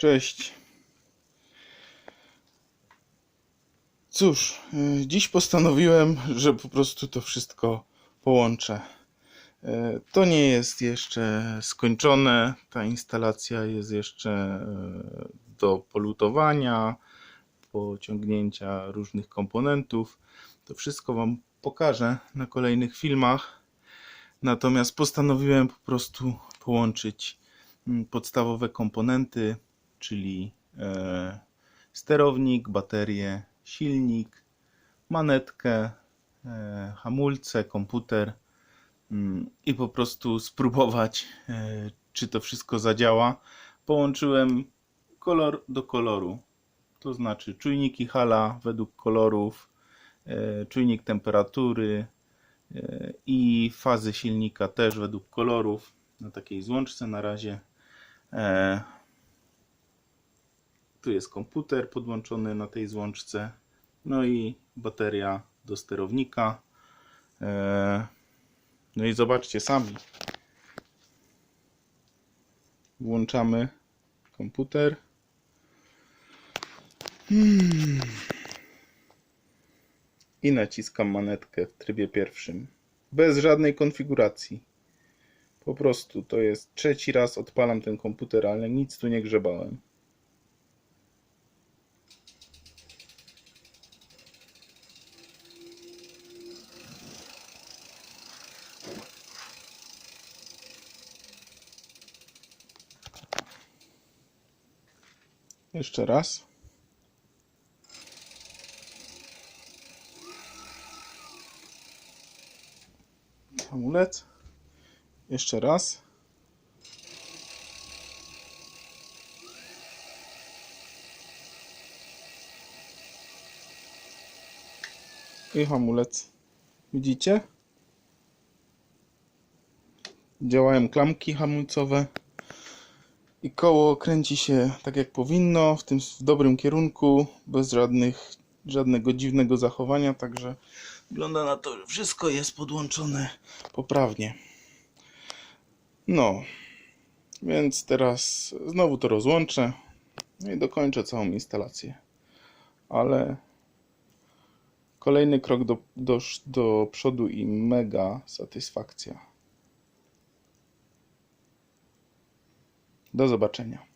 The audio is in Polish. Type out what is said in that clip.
Cześć. Cóż, y, dziś postanowiłem, że po prostu to wszystko połączę. Y, To nie jest jeszcze skończone. Ta instalacja jest jeszcze y, do polutowania, pociągnięcia różnych komponentów. To wszystko Wam pokażę na kolejnych filmach. Natomiast postanowiłem po prostu połączyć mm, podstawowe komponenty, czyli e, sterownik, baterię, silnik, manetkę, e, hamulce, komputer mm, i po prostu spróbować, e, czy to wszystko zadziała. Połączyłem kolor do koloru, to znaczy czujniki hala według kolorów, czujnik temperatury, i fazy silnika też według kolorów na takiej złączce na razie. Tu jest komputer podłączony na tej złączce, no i bateria do sterownika. E, no i zobaczcie sami. Włączamy komputer. I naciskam manetkę w trybie pierwszym. Bez żadnej konfiguracji. Po prostu to jest trzeci raz odpalam ten komputer, ale nic tu nie grzebałem. Jeszcze raz. Hamulec. Jeszcze raz. I hamulec. Widzicie? Działają klamki hamulcowe. I koło kręci się tak jak powinno, w tym w dobrym kierunku, bez żadnych, żadnego dziwnego zachowania, także wygląda na to, że wszystko jest podłączone poprawnie. No, więc teraz znowu to rozłączę no i dokończę całą instalację. Ale kolejny krok do, do, do przodu i mega satysfakcja. Do zobaczenia.